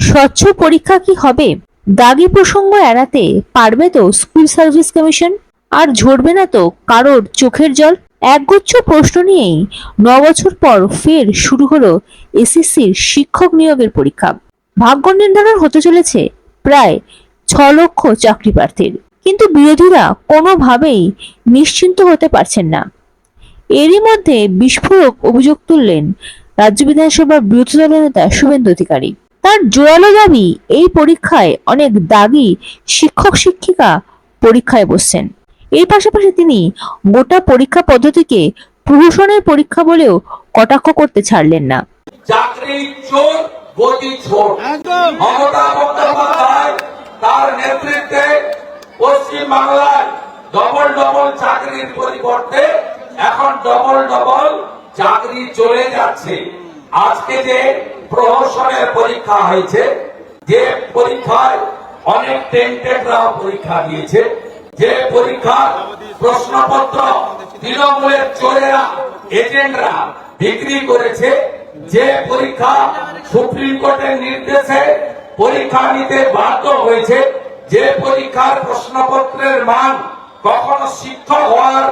স্বচ্ছ পরীক্ষা কি হবে? দাগি প্রসঙ্গ এড়াতে পারবে তো স্কুল সার্ভিস কমিশন? আর ঝরবে না তো কারোর চোখের জল? একগুচ্ছ প্রশ্ন নিয়েই ন বছর পর ফের শুরু হলো এসএসসির শিক্ষক নিয়োগের পরীক্ষা। ভাগ্য নির্ধারণ হতে চলেছে প্রায় ছ লক্ষ চাকরি প্রার্থীর কিন্তু বিরোধীরা কোনোভাবেই নিশ্চিন্ত হতে পারছেন না। এরই মধ্যে বিস্ফোরক অভিযোগ তুললেন রাজ্য বিধানসভার বিরোধী দলের নেতা শুভেন্দু অধিকারী। তার জোরালো দাবি এই পরীক্ষায় অনেক দাগি শিক্ষক শিক্ষিকা পরীক্ষায় বসছেন। এর পাশাপাশি তিনি গোটা পরীক্ষা পদ্ধতিকে প্রহসনের পরীক্ষা বলেও কটাক্ষ করতে ছাড়লেন না। তার নেতৃত্বে পশ্চিম বাংলায় ডবল ডবল চাকরির পরিবর্তে এখন ডবল ডবল চাকরি চলে যাচ্ছে। আজকে যে প্রহসনের পরীক্ষা হয়েছে, যে পরীক্ষায় অনেক টেন্টেডরা পরীক্ষা দিয়েছে। যে পরীক্ষার প্রশ্নপত্র তৃণমূলের চোরেরা এজেন্টরা বিক্রি করেছে, যে পরীক্ষা সুপ্রিম কোর্টের নির্দেশে পরীক্ষা নিতে বাধ্য হয়েছে, যে পরীক্ষার প্রশ্নপত্রের মান কখনো শিক্ষক হওয়ার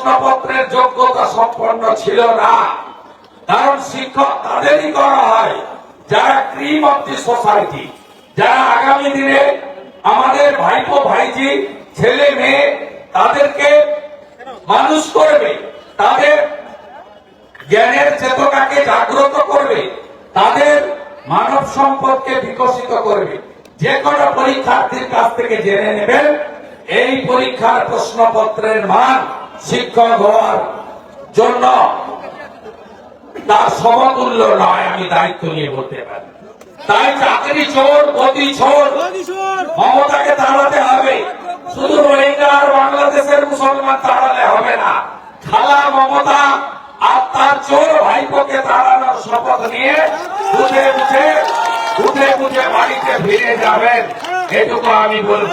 প্রশ্নপত্রের যোগ্যতা সম্পন্ন ছিল না। কারণ শিক্ষক তাদেরই করা হয়, যারা ক্রিম অফ দি সোসাইটি। যারা আগামী দিনে আমাদের ভাইপো, ভাইজি, ছেলে, মেয়ে তাদেরকে মানুষ করবে, তাদের জ্ঞানের চেতনাকে জাগ্রত করবে, তাদের মানব সম্পদকে বিকশিত করবে। যে কোনো পরীক্ষার্থীর কাছ থেকে জেনে নেবেন, এই পরীক্ষার প্রশ্নপত্রের মান শিক্ষক হওয়ার জন্য তার সমতুল্য নয় আমি দায়িত্ব নিয়ে বলতে পারি। তাই চাকরি চোর গতি চোর মমতাকে তাড়াতে হবে। শুধু রোহিঙ্গা আর বাংলাদেশের মুসলমান তাড়ালে হবে না। খালা মমতা আর তার চোর ভাইপোকে তাড়ানোর শপথ নিয়ে বুঝে বুঝে বুঝে বুঝে বাড়িতে ফিরে যাবেন। এটুকু আমি বলব।